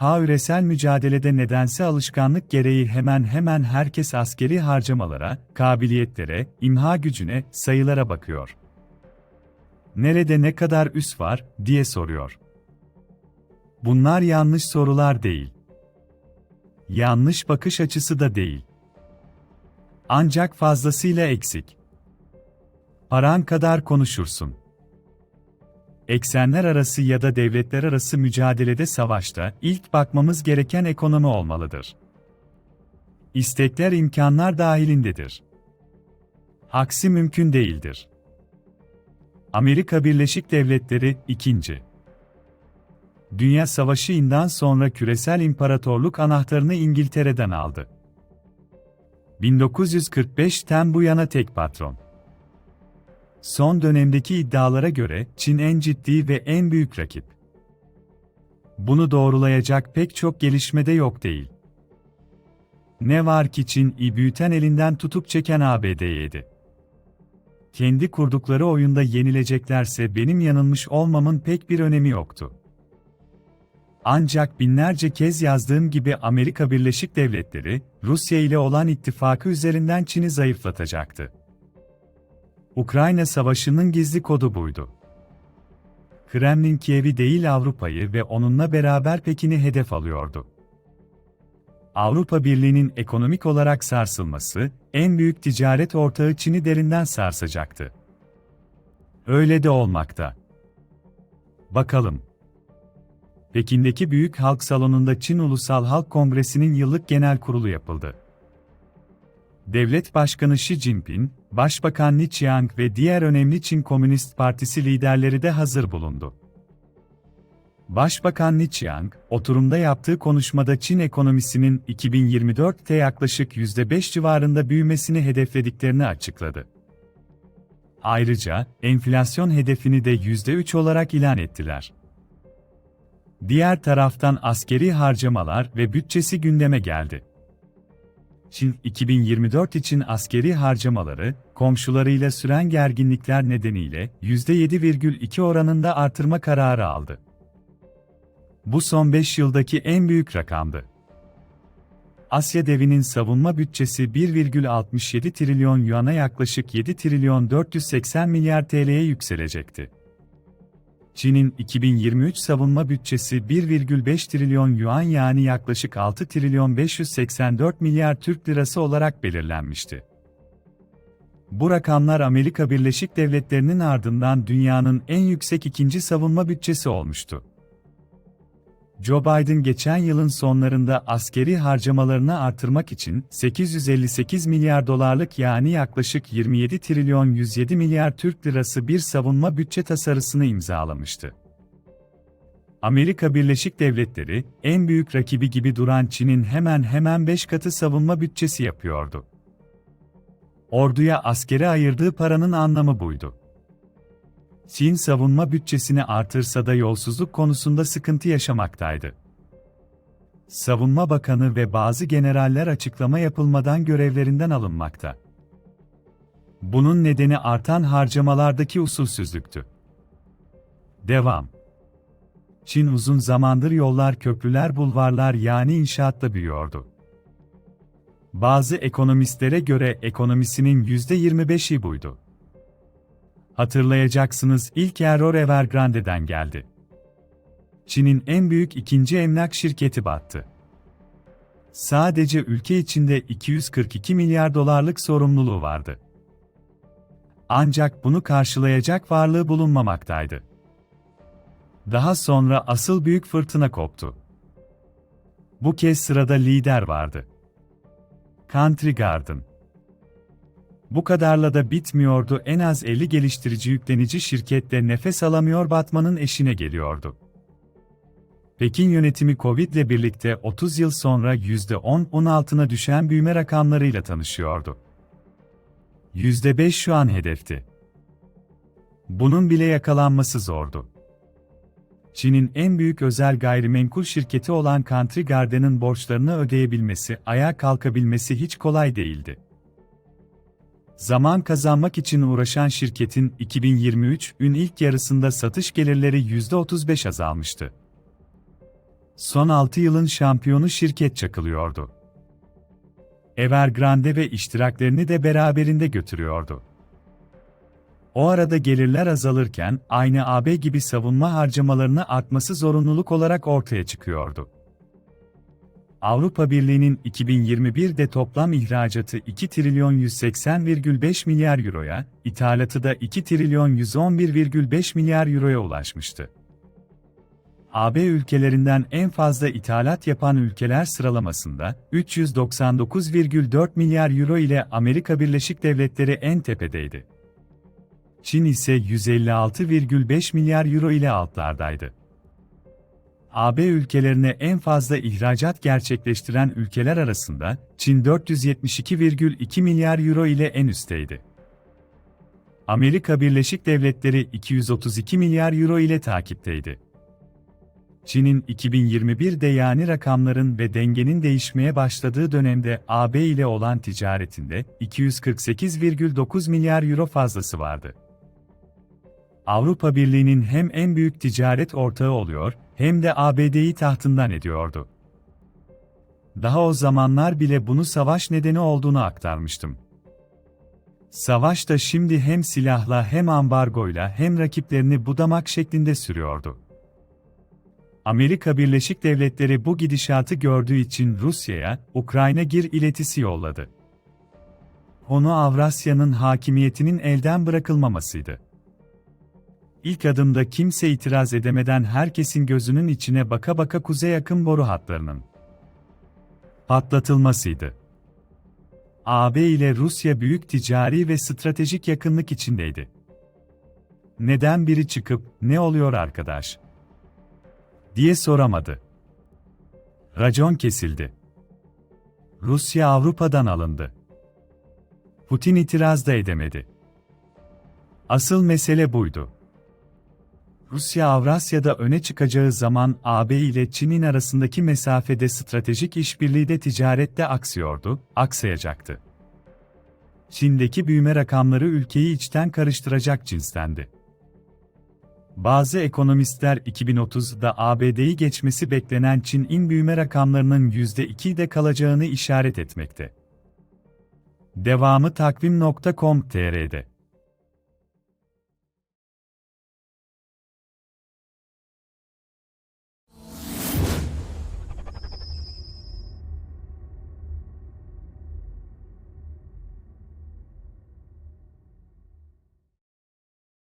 ha üresel mücadelede nedense alışkanlık gereği hemen hemen herkes askeri harcamalara, kabiliyetlere, imha gücüne, sayılara bakıyor. Nerede ne kadar üs var, diye soruyor. Bunlar yanlış sorular değil. Yanlış bakış açısı da değil. Ancak fazlasıyla eksik. Paran kadar konuşursun. Eksenler arası ya da devletler arası mücadelede savaşta ilk bakmamız gereken ekonomi olmalıdır. İstekler imkanlar dahilindedir. Aksi mümkün değildir. Amerika Birleşik Devletleri 2. Dünya Savaşı'ndan sonra küresel imparatorluk anahtarını İngiltere'den aldı. 1945'ten bu yana tek patron. Son dönemdeki iddialara göre Çin en ciddi ve en büyük rakip. Bunu doğrulayacak pek çok gelişmede yok değil. Ne var ki Çin büyüten elinden tutup çeken ABD'ydi. Kendi kurdukları oyunda yenileceklerse benim yanılmış olmamın pek bir önemi yoktu. Ancak binlerce kez yazdığım gibi Amerika Birleşik Devletleri, Rusya ile olan ittifakı üzerinden Çin'i zayıflatacaktı. Ukrayna Savaşı'nın gizli kodu buydu. Kremlin Kiev'i değil Avrupa'yı ve onunla beraber Pekin'i hedef alıyordu. Avrupa Birliği'nin ekonomik olarak sarsılması, en büyük ticaret ortağı Çin'i derinden sarsacaktı. Öyle de olmakta. Bakalım. Pekin'deki Büyük Halk Salonu'nda Çin Ulusal Halk Kongresi'nin yıllık genel kurulu yapıldı. Devlet Başkanı Xi Jinping, Başbakan Li Qiang ve diğer önemli Çin Komünist Partisi liderleri de hazır bulundu. Başbakan Li Qiang, oturumda yaptığı konuşmada Çin ekonomisinin 2024'te yaklaşık %5 civarında büyümesini hedeflediklerini açıkladı. Ayrıca, enflasyon hedefini de %3 olarak ilan ettiler. Diğer taraftan askeri harcamalar ve bütçesi gündeme geldi. Çin 2024 için askeri harcamaları, komşularıyla süren gerginlikler nedeniyle %7,2 oranında artırma kararı aldı. Bu son 5 yıldaki en büyük rakamdı. Asya devinin savunma bütçesi 1,67 trilyon yuana yaklaşık 7 trilyon 480 milyar TL'ye yükselecekti. Çin'in 2023 savunma bütçesi 1,5 trilyon yuan yani yaklaşık 6 trilyon 584 milyar Türk lirası olarak belirlenmişti. Bu rakamlar Amerika Birleşik Devletleri'nin ardından dünyanın en yüksek ikinci savunma bütçesi olmuştu. Joe Biden geçen yılın sonlarında askeri harcamalarını artırmak için 858 milyar dolarlık yani yaklaşık 27 trilyon 107 milyar Türk lirası bir savunma bütçe tasarısını imzalamıştı. Amerika Birleşik Devletleri, en büyük rakibi gibi duran Çin'in hemen hemen 5 katı savunma bütçesi yapıyordu. Orduya askere ayırdığı paranın anlamı buydu. Çin savunma bütçesini artırsa da yolsuzluk konusunda sıkıntı yaşamaktaydı. Savunma Bakanı ve bazı generaller açıklama yapılmadan görevlerinden alınmakta. Bunun nedeni artan harcamalardaki usulsüzlüktü. Devam. Çin uzun zamandır yollar, köprüler, bulvarlar yani inşaatla büyüyordu. Bazı ekonomistlere göre ekonomisinin %25'i buydu. Hatırlayacaksınız ilk error Evergrande'den geldi. Çin'in en büyük ikinci emlak şirketi battı. Sadece ülke içinde 242 milyar dolarlık sorumluluğu vardı. Ancak bunu karşılayacak varlığı bulunmamaktaydı. Daha sonra asıl büyük fırtına koptu. Bu kez sırada lider vardı. Country Garden. Bu kadarla da bitmiyordu en az 50 geliştirici yüklenici şirketle nefes alamıyor batmanın eşine geliyordu. Pekin yönetimi Covid ile birlikte 30 yıl sonra %10-10 altına düşen büyüme rakamlarıyla tanışıyordu. %5 şu an hedefti. Bunun bile yakalanması zordu. Çin'in en büyük özel gayrimenkul şirketi olan Country Garden'ın borçlarını ödeyebilmesi, ayağa kalkabilmesi hiç kolay değildi. Zaman kazanmak için uğraşan şirketin 2023'ün ilk yarısında satış gelirleri %35 azalmıştı. son 6 yılın şampiyonu şirket çakılıyordu. Evergrande ve iştiraklerini de beraberinde götürüyordu. O arada gelirler azalırken aynı AB gibi savunma harcamalarını artması zorunluluk olarak ortaya çıkıyordu. Avrupa Birliği'nin 2021'de toplam ihracatı 2 trilyon 180,5 milyar euroya, ithalatı da 2 trilyon 111,5 milyar euroya ulaşmıştı. AB ülkelerinden en fazla ithalat yapan ülkeler sıralamasında 399,4 milyar euro ile Amerika Birleşik Devletleri en tepedeydi. Çin ise 156,5 milyar euro ile altlardaydı. AB ülkelerine en fazla ihracat gerçekleştiren ülkeler arasında Çin 472,2 milyar euro ile en üstteydi. Amerika Birleşik Devletleri 232 milyar euro ile takipteydi. Çin'in 2021'de yani rakamların ve dengenin değişmeye başladığı dönemde AB ile olan ticaretinde 248,9 milyar euro fazlası vardı. Avrupa Birliği'nin hem en büyük ticaret ortağı oluyor, hem de ABD'yi tahtından ediyordu. Daha o zamanlar bile bunu savaş nedeni olduğunu aktarmıştım. Savaş da şimdi hem silahla hem ambargoyla hem rakiplerini budamak şeklinde sürüyordu. Amerika Birleşik Devletleri bu gidişatı gördüğü için Rusya'ya, Ukrayna gir iletisi yolladı. Konu Avrasya'nın hakimiyetinin elden bırakılmamasıydı. İlk adımda kimse itiraz edemeden herkesin gözünün içine baka baka kuzey yakın boru hatlarının patlatılmasıydı. AB ile Rusya büyük ticari ve stratejik yakınlık içindeydi. Neden biri çıkıp, ne oluyor arkadaş? diye soramadı. Racon kesildi. Rusya Avrupa'dan alındı. Putin itiraz da edemedi. Asıl mesele buydu. Rusya Avrasya'da öne çıkacağı zaman AB ile Çin'in arasındaki mesafede stratejik işbirliği de ticarette aksıyordu, aksayacaktı. Çin'deki büyüme rakamları ülkeyi içten karıştıracak cinstendi. Bazı ekonomistler 2030'da ABD'yi geçmesi beklenen Çin'in büyüme rakamlarının %2'de kalacağını işaret etmekte. Devamı takvim.com.tr'de